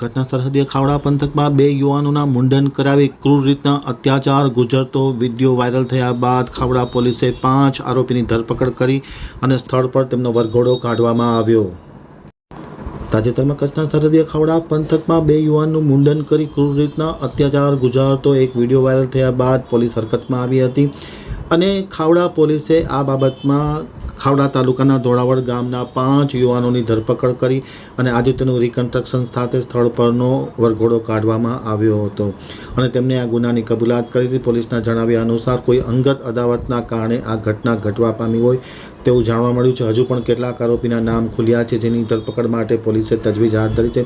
કચ્છના સરહદીય ખાવડા પંથકમાં બે યુવાનોના મુંડન કરાવી ક્રૂર રીતના અત્યાચાર ગુજરતો વીડિયો વાયરલ થયા બાદ ખાવડા પોલીસે પાંચ આરોપીની ધરપકડ કરી અને સ્થળ પર તેમનો વરઘોડો કાઢવામાં આવ્યો. તાજેતરમાં કચ્છના સરહદીય ખાવડા પંથકમાં બે યુવાનનું મુંડન કરી ક્રૂર રીતના અત્યાચાર ગુજારતો એક વીડિયો વાયરલ થયા બાદ પોલીસ હરકતમાં આવી હતી અને ખાવડા પોલીસે આ બાબતમાં ખાવડા તાલુકાના ધોળાવડ ગામના પાંચ યુવાનોની ધરપકડ કરી અને આજે તેનું રિકન્સ્ટ્રક્શન સાથે સ્થળ પરનો વરઘોડો કાઢવામાં આવ્યો હતો. અને તેમને આ ગુનાની કબૂલાત કરી હતી. પોલીસના જણાવ્યા અનુસાર કોઈ અંગત અદાવતના કારણે આ ઘટના ઘટવા પામી હોય તેવું જાણવા મળ્યું છે. હજુ પણ કેટલાક આરોપીના નામ ખુલ્યા છે, જેની ધરપકડ માટે પોલીસે તજવીજ હાથ ધરી છે.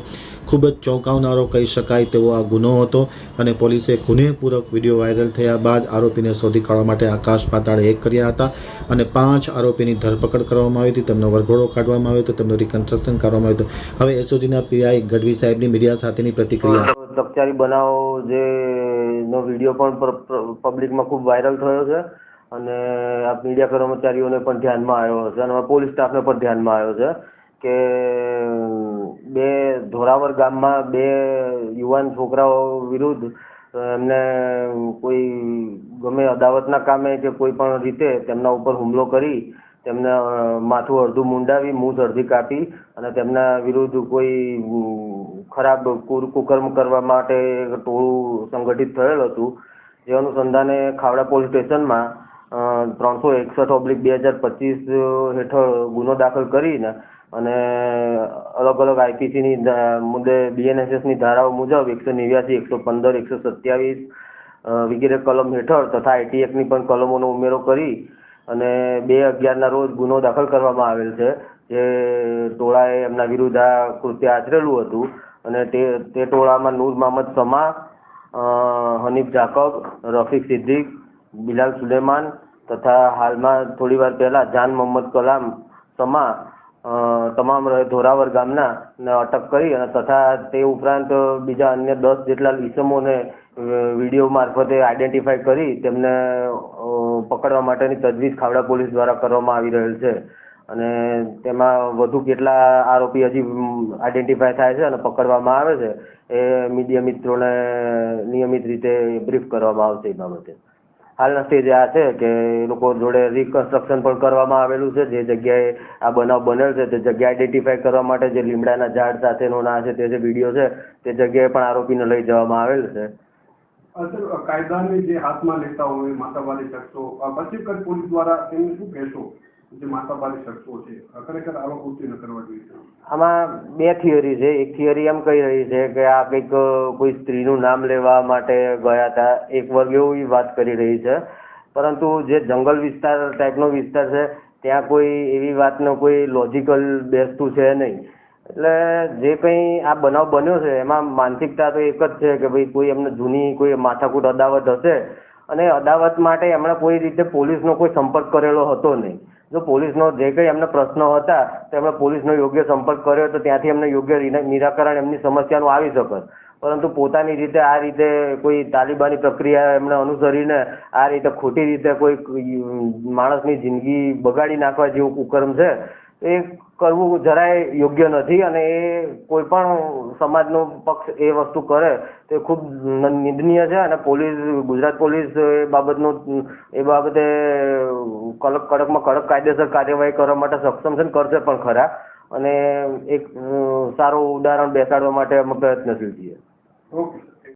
ખૂબ જ ચોંકાવનારો કહી શકાય તેવો આ ગુનો હતો અને પોલીસે ગુનેપૂર્વક વીડિયો વાયરલ થયા બાદ આરોપીને શોધી કાઢવા માટે આકાશ પાતાળે એક કર્યા હતા અને પાંચ આરોપીની ધરપકડ કરવામાં આવી હતી. તેમનો વરઘોડો કાઢવામાં આવ્યો હતો, તેમનું રિકન્સ્ટ્રક્શન કરવામાં આવ્યું હતું. હવે એસઓજીના પીઆઈ ગઢવી સાહેબની મીડિયા સાથેની પ્રતિક્રિયા. તકચારી બનાવ જે નો વીડિયો પણ પબ્લિકમાં ખૂબ વાયરલ થયો છે. અને આ મીડિયા કર્મચારીઓને પણ ધ્યાનમાં આવ્યો છે અને પોલીસ સ્ટાફને પણ ધ્યાનમાં આવ્યો છે કે બે ધોરાવર ગામમાં બે યુવાન છોકરાઓ વિરુદ્ધ એમને કોઈ ગમે અદાવતના કામે કે કોઈ પણ રીતે તેમના ઉપર હુમલો કરી, તેમને માથું અડધું મુંડાવી મૂછ અડધી કાપી અને તેમના વિરુદ્ધ કોઈ ખરાબ કુર- કુકર્મ કરવા માટે ટોળું સંગઠિત થયેલ હતું. જે અનુસંધાને ખાવડા પોલીસ સ્ટેશનમાં ત્રણસો એકસઠ ઓબ્લિક બે હજાર પચીસ હેઠળ ગુનો દાખલ કરીને અને અલગ અલગ આઈપીસીની મુદ્દે બીએનએસએસની ધારાઓ મુજબ એકસો નેવ્યાસી, એકસો પંદર, એકસો સત્યાવીસ વગેરે કલમ હેઠળ તથા આઈટી એક્ટની પણ કલમોનો ઉમેરો કરી અને બે અગિયારના રોજ ગુનો દાખલ કરવામાં આવેલ છે. જે ટોળાએ એમના વિરુદ્ધ આ કૃત્ય આચરેલું હતું અને તે તે ટોળામાં નૂર મોહમ્મદ સમા હનીફ જાકબ, રફીક સિદ્દીક, બિલાલ સુલેમાન તથા હાલમાં થોડી વાર પહેલા જાન મોહમ્મદ કલામ સમા તમામ ધોરાવર ગામના અટક કરી અને તથા તે ઉપરાંત બીજા અન્ય દસ જેટલા ઈસમોને વીડિયો મારફતે આઈડેન્ટિફાઈ કરી તેમને પકડવા માટેની તજવીજ ખાવડા પોલીસ દ્વારા કરવામાં આવી રહેલ છે. અને તેમાં વધુ કેટલા આરોપી હજી આઈડેન્ટિફાય થાય છે અને પકડવામાં આવે છે એ મીડિયા મિત્રોને નિયમિત રીતે બ્રીફ કરવામાં આવશે એ બાબતે. હાલના સ્ટેજે આ છે કે એ લોકો જોડે રિકન્સ્ટ્રક્શન પણ કરવામાં આવેલું છે. જે જગ્યાએ આ બનાવ બનેલ છે તે જગ્યા આઈડેન્ટિફાય કરવા માટે જે લીમડાના ઝાડ સાથેનો ના છે તે જે વીડિયો છે તે જગ્યાએ પણ આરોપીને લઈ જવામાં આવેલ છે. કાયદાને જે હાથમાં લેતા હોય, માતાવાળી શખ્સો પછી પોલીસ દ્વારા તેમને શું કહેશો? આમાં બે થિયરી છે. એક થિયરી એમ કહી રહી છે કે આ કંઈક કોઈ સ્ત્રીનું નામ લેવા માટે ગયા હતા. એક વર્ગ એવી વાત કરી રહી છે. પરંતુ જે જંગલ વિસ્તાર ટાઈપનો વિસ્તાર છે, ત્યાં કોઈ એવી વાતનો કોઈ લોજિકલ બેસતું છે નહીં. એટલે જે કંઈ આ બનાવ બન્યો છે, એમાં માનસિકતા તો એક જ છે કે ભાઈ કોઈ એમને જૂની કોઈ માથાકૂટ અદાવત હશે. અને અદાવત માટે એમણે કોઈ રીતે પોલીસનો કોઈ સંપર્ક કરેલો હતો નહીં. જો પોલીસનો જે કંઈ એમના પ્રશ્નો હતા, તો એમણે પોલીસનો યોગ્ય સંપર્ક કર્યો તો ત્યાંથી એમને યોગ્ય નિરાકરણ એમની સમસ્યાનું આવી શકત પરંતુ પોતાની રીતે આ રીતે કોઈ તાલિબાની પ્રક્રિયા એમણે અનુસરીને આ રીતે ખોટી રીતે કોઈ માણસની જિંદગી બગાડી નાખવા જેવું કુકર્મ છે એ કરવું જરાય યોગ્ય નથી અને એ કોઈ પણ સમાજનો પક્ષ એ વસ્તુ કરે, તે ખૂબ નિંદનીય છે અને પોલીસ, ગુજરાત પોલીસ એ બાબતનું, એ બાબતે કડક, કડકમાં કડક કાયદેસર કાર્યવાહી કરવા માટે સક્ષમ છે કરશે પણ ખરા. અને એક સારું ઉદાહરણ બેસાડવા માટે અમે પ્રયત્નશીલ છીએ. ઓકે.